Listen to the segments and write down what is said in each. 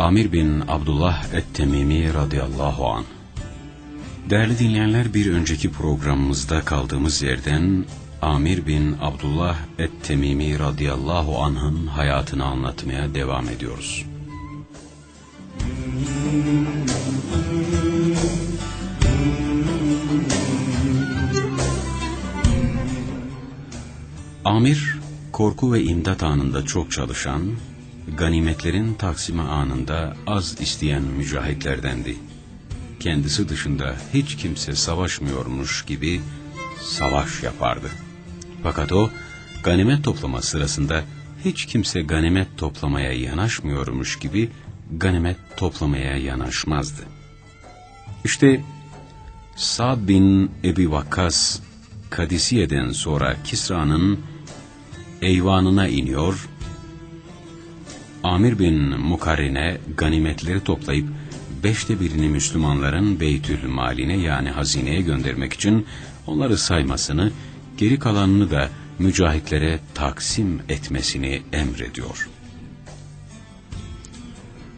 Amir bin Abdullah et-Temimi radıyallahu an. Değerli dinleyenler bir önceki programımızda kaldığımız yerden Amir bin Abdullah et-Temimi radıyallahu anh'ın hayatını anlatmaya devam ediyoruz. Amir, korku ve imdat anında çok çalışan, ganimetlerin taksimi anında az isteyen mücahitlerdendi. Kendisi dışında hiç kimse savaşmıyormuş gibi savaş yapardı. Fakat o, ganimet toplama sırasında hiç kimse ganimet toplamaya yanaşmıyormuş gibi ganimet toplamaya yanaşmazdı. İşte Sa'd bin Ebi Vakkas, Kadisiye'den sonra Kisra'nın eyvanına iniyor, Amir bin Mukarrin'e ganimetleri toplayıp beşte birini Müslümanların Beytül Maline yani hazineye göndermek için onları saymasını, geri kalanını da mücahitlere taksim etmesini emrediyor.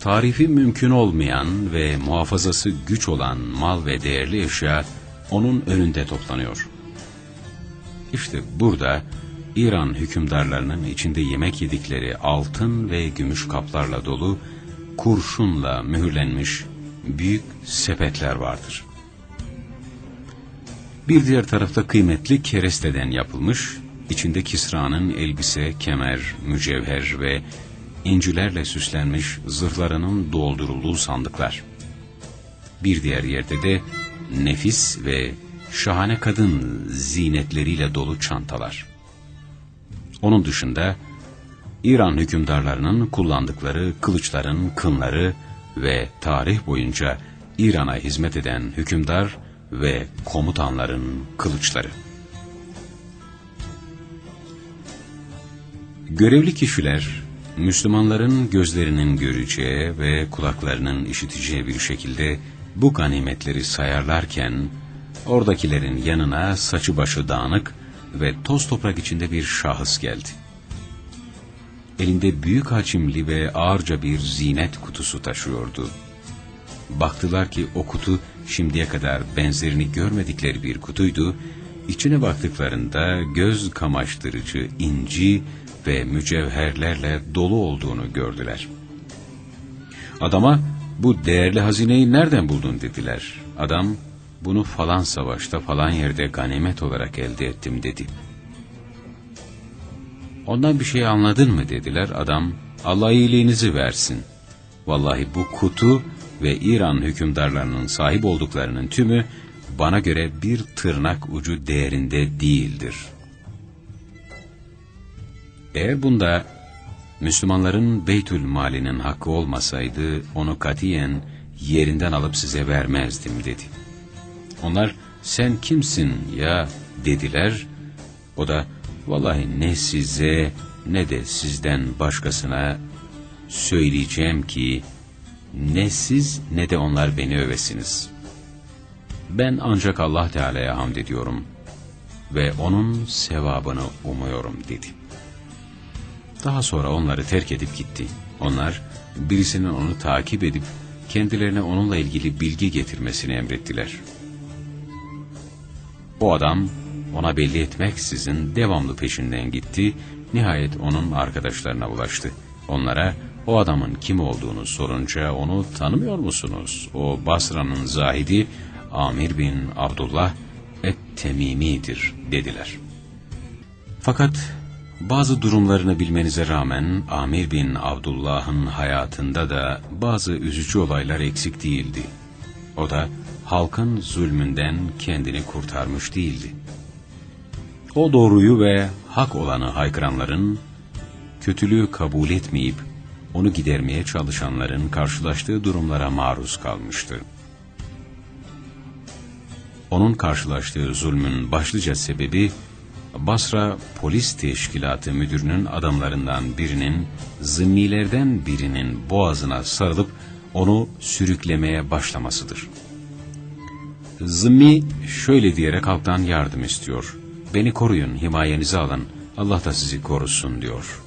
Tarifi mümkün olmayan ve muhafazası güç olan mal ve değerli eşya onun önünde toplanıyor. İşte burada İran hükümdarlarının içinde yemek yedikleri altın ve gümüş kaplarla dolu, kurşunla mühürlenmiş büyük sepetler vardır. Bir diğer tarafta kıymetli keresteden yapılmış, içinde Kisra'nın elbise, kemer, mücevher ve incilerle süslenmiş zırhlarının doldurulduğu sandıklar. Bir diğer yerde de nefis ve şahane kadın zinetleriyle dolu çantalar. Onun dışında İran hükümdarlarının kullandıkları kılıçların kınları ve tarih boyunca İran'a hizmet eden hükümdar ve komutanların kılıçları. Görevli kişiler, Müslümanların gözlerinin göreceği ve kulaklarının işiteceği bir şekilde bu ganimetleri sayarlarken, oradakilerin yanına saçı başı dağınık ve toz toprak içinde bir şahıs geldi. Elinde büyük hacimli ve ağırca bir zinet kutusu taşıyordu. Baktılar ki o kutu şimdiye kadar benzerini görmedikleri bir kutuydu. İçine baktıklarında göz kamaştırıcı inci ve mücevherlerle dolu olduğunu gördüler. Adama bu değerli hazineyi nereden buldun dediler. Adam bunu falan savaşta falan yerde ganimet olarak elde ettim dedi. Ondan bir şey anladın mı dediler. Adam Allah iyiliğinizi versin. Vallahi bu kutu ve İran hükümdarlarının sahip olduklarının tümü bana göre bir tırnak ucu değerinde değildir. Eğer bunda Müslümanların Beytül Mali'nin hakkı olmasaydı onu katiyen yerinden alıp size vermezdim dedi. Onlar sen kimsin ya dediler. O da vallahi ne size ne de sizden başkasına söyleyeceğim ki ne siz ne de onlar beni övesiniz. Ben ancak Allah Teala'ya hamd ediyorum ve onun sevabını umuyorum dedi. Daha sonra onları terk edip gitti. Onlar birisinin onu takip edip kendilerine onunla ilgili bilgi getirmesini emrettiler.'' O adam ona belli etmeksizin devamlı peşinden gitti, nihayet onun arkadaşlarına ulaştı. Onlara o adamın kim olduğunu sorunca onu tanımıyor musunuz? O Basra'nın zahidi Amir bin Abdullah et-Temimi'dir dediler. Fakat bazı durumlarını bilmenize rağmen Amir bin Abdullah'ın hayatında da bazı üzücü olaylar eksik değildi. O da halkın zulmünden kendini kurtarmış değildi. O doğruyu ve hak olanı haykıranların, kötülüğü kabul etmeyip onu gidermeye çalışanların karşılaştığı durumlara maruz kalmıştı. Onun karşılaştığı zulmün başlıca sebebi, Basra Polis Teşkilatı Müdürünün adamlarından birinin, zimmilerden birinin boğazına sarılıp onu sürüklemeye başlamasıdır.'' Zımmi şöyle diyerek halktan yardım istiyor. Beni koruyun, himayenize alın, Allah da sizi korusun diyor.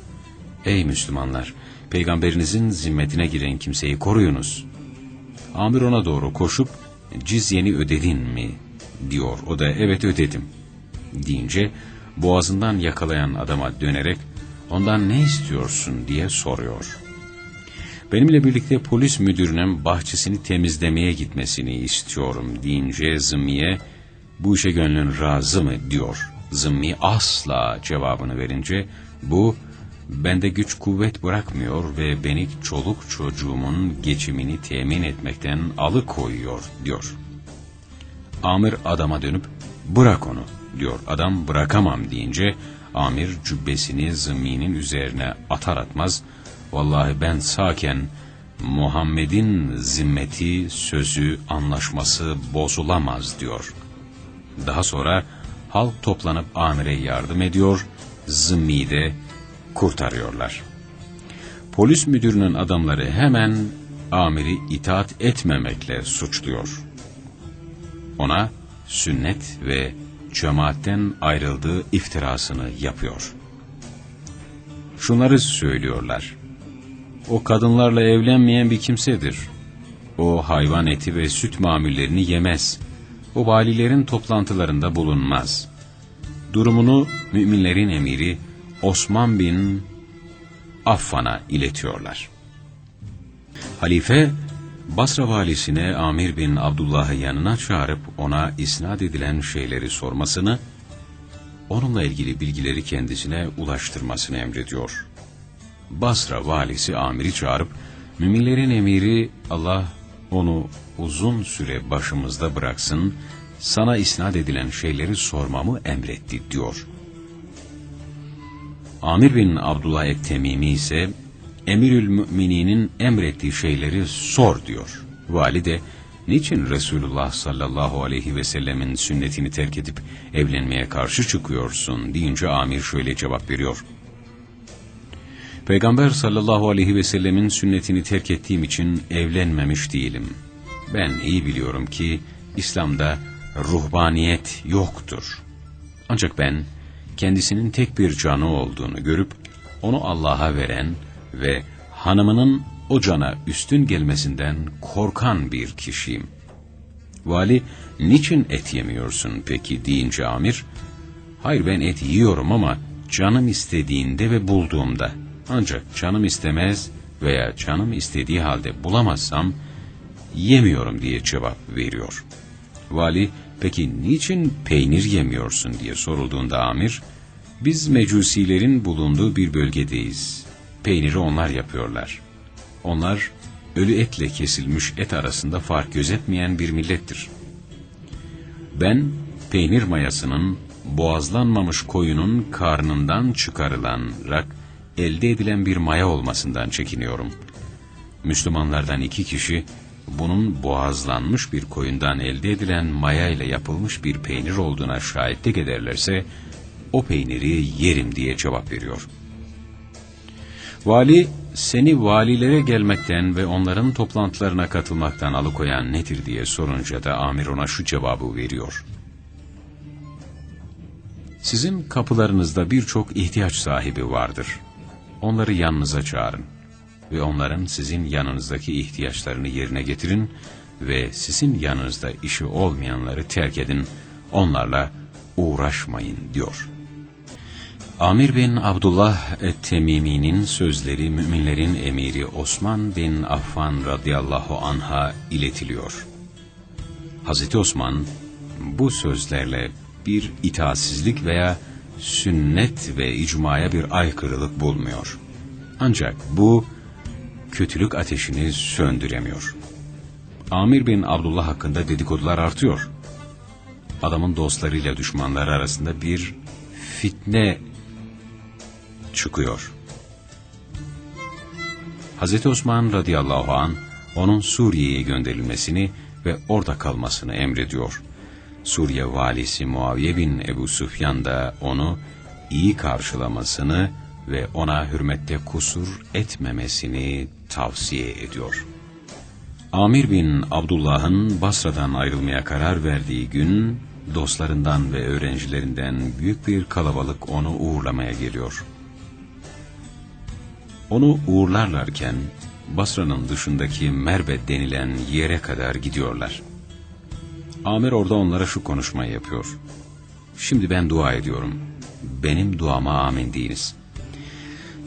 Ey Müslümanlar! Peygamberinizin zimmetine giren kimseyi koruyunuz. Amir ona doğru koşup, cizyeni ödedin mi? diyor. O da evet ödedim. Deyince boğazından yakalayan adama dönerek ondan ne istiyorsun diye soruyor. Benimle birlikte polis müdürünün bahçesini temizlemeye gitmesini istiyorum deyince Zımmiye bu işe gönlün razı mı diyor. Zımmi asla cevabını verince bu bende güç kuvvet bırakmıyor ve beni çoluk çocuğumun geçimini temin etmekten alıkoyuyor diyor. Amir adama dönüp bırak onu diyor. Adam bırakamam deyince amir cübbesini zımminin üzerine atar atmaz vallahi ben sağken Muhammed'in zimmeti, sözü, anlaşması bozulamaz diyor. Daha sonra halk toplanıp amire yardım ediyor, zımmi de kurtarıyorlar. Polis müdürünün adamları hemen amiri itaat etmemekle suçluyor. Ona sünnet ve cemaatten ayrıldığı iftirasını yapıyor. Şunları söylüyorlar. O kadınlarla evlenmeyen bir kimsedir. O hayvan eti ve süt mamullerini yemez. O valilerin toplantılarında bulunmaz. Durumunu müminlerin emiri Osman bin Affan'a iletiyorlar. Halife Basra valisine Amir bin Abdullah'ı yanına çağırıp ona isnat edilen şeyleri sormasını, onunla ilgili bilgileri kendisine ulaştırmasını emrediyor. Basra valisi Amir'i çağırıp, müminlerin emiri Allah onu uzun süre başımızda bıraksın, sana isnat edilen şeyleri sormamı emretti diyor. Amir bin Abdullah et-Temimi ise Emirül Mümininin emrettiği şeyleri sor diyor. Valide, niçin Resulullah sallallahu aleyhi ve sellemin sünnetini terk edip evlenmeye karşı çıkıyorsun deyince amir şöyle cevap veriyor. Peygamber sallallahu aleyhi ve sellemin sünnetini terk ettiğim için evlenmemiş değilim. Ben iyi biliyorum ki İslam'da ruhbaniyet yoktur. Ancak ben kendisinin tek bir canı olduğunu görüp onu Allah'a veren ve hanımının o cana üstün gelmesinden korkan bir kişiyim. Vali, niçin et yemiyorsun peki deyince amir, hayır ben et yiyorum ama canım istediğinde ve bulduğumda. Ancak canım istemez veya canım istediği halde bulamazsam yemiyorum diye cevap veriyor. Vali, peki niçin peynir yemiyorsun diye sorulduğunda amir, biz mecusilerin bulunduğu bir bölgedeyiz. Peyniri onlar yapıyorlar. Onlar ölü etle kesilmiş et arasında fark gözetmeyen bir millettir. Ben peynir mayasının boğazlanmamış koyunun karnından çıkarılarak elde edilen bir maya olmasından çekiniyorum. Müslümanlardan iki kişi bunun boğazlanmış bir koyundan elde edilen maya ile yapılmış bir peynir olduğuna şahitlik ederlerse o peyniri yerim diye cevap veriyor. Vali seni valilere gelmekten ve onların toplantılarına katılmaktan alıkoyan nedir diye sorunca da amir ona şu cevabı veriyor. Sizin kapılarınızda birçok ihtiyaç sahibi vardır. Onları yanınıza çağırın ve onların sizin yanınızdaki ihtiyaçlarını yerine getirin ve sizin yanınızda işi olmayanları terk edin, onlarla uğraşmayın diyor. Amir bin Abdullah et-Temimi'nin sözleri müminlerin emiri Osman bin Affan radıyallahu anha iletiliyor. Hazreti Osman bu sözlerle bir itaatsizlik veya sünnet ve icmaya bir aykırılık bulmuyor. Ancak bu kötülük ateşini söndüremiyor. Amir bin Abdullah hakkında dedikodular artıyor. Adamın dostlarıyla düşmanları arasında bir fitne çıkıyor. Hz. Osman radıyallahu an onun Suriye'ye gönderilmesini ve orada kalmasını emrediyor. Suriye valisi Muaviye bin Ebu Süfyan da onu iyi karşılamasını ve ona hürmette kusur etmemesini tavsiye ediyor. Amir bin Abdullah'ın Basra'dan ayrılmaya karar verdiği gün, dostlarından ve öğrencilerinden büyük bir kalabalık onu uğurlamaya geliyor. Onu uğurlarlarken Basra'nın dışındaki Merbet denilen yere kadar gidiyorlar. Amir orada onlara şu konuşmayı yapıyor. Şimdi ben dua ediyorum. Benim duama amin deyiniz.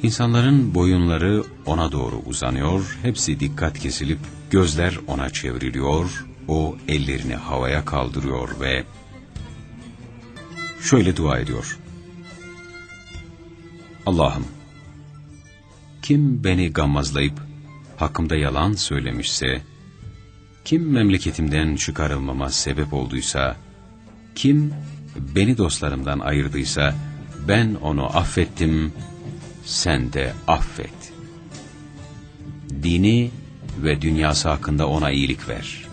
İnsanların boyunları ona doğru uzanıyor, hepsi dikkat kesilip gözler ona çevriliyor, o ellerini havaya kaldırıyor ve şöyle dua ediyor. Allah'ım, kim beni gammazlayıp hakkımda yalan söylemişse, kim memleketimden çıkarılmama sebep olduysa, kim beni dostlarımdan ayırdıysa, ben onu affettim, sen de affet. Dini ve dünyası hakkında ona iyilik ver.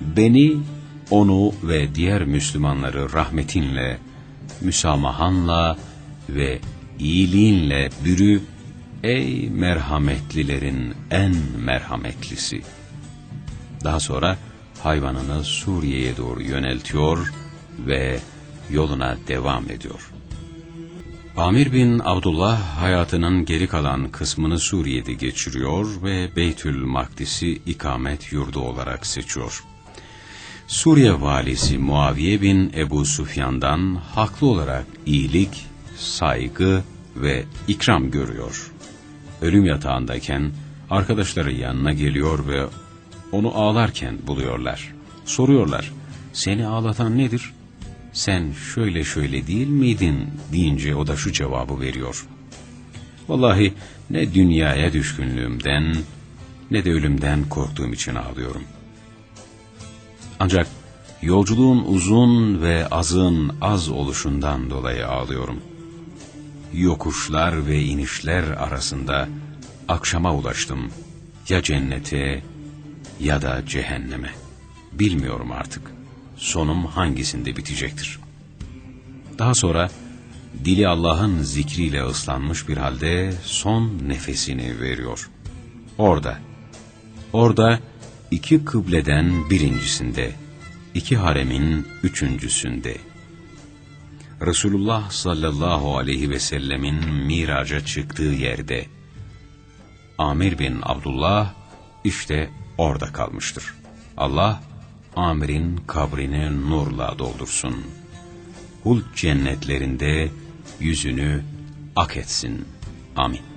Beni, onu ve diğer Müslümanları rahmetinle, müsamahanla ve iyiliğinle bürü, ey merhametlilerin en merhametlisi. Daha sonra hayvanını Suriye'ye doğru yöneltiyor ve yoluna devam ediyor. Amir bin Abdullah hayatının geri kalan kısmını Suriye'de geçiriyor ve Beytül Makdis'i ikamet yurdu olarak seçiyor. Suriye valisi Muaviye bin Ebu Sufyan'dan haklı olarak iyilik, saygı ve ikram görüyor. Ölüm yatağındayken arkadaşları yanına geliyor ve onu ağlarken buluyorlar. Soruyorlar, seni ağlatan nedir? Sen şöyle şöyle değil miydin deyince o da şu cevabı veriyor. Vallahi ne dünyaya düşkünlüğümden ne de ölümden korktuğum için ağlıyorum. Ancak yolculuğun uzun ve azın az oluşundan dolayı ağlıyorum. Yokuşlar ve inişler arasında akşama ulaştım. Ya cennete ya da cehenneme. Bilmiyorum artık. Sonum hangisinde bitecektir. Daha sonra dili Allah'ın zikriyle ıslanmış bir halde son nefesini veriyor. Orada, orada iki kıbleden birincisinde, iki haremin üçüncüsünde. Resulullah sallallahu aleyhi ve sellemin miraca çıktığı yerde, Amir bin Abdullah işte orada kalmıştır. Allah, Amir'in kabrini nurla doldursun. Hult cennetlerinde yüzünü ak etsin. Amin.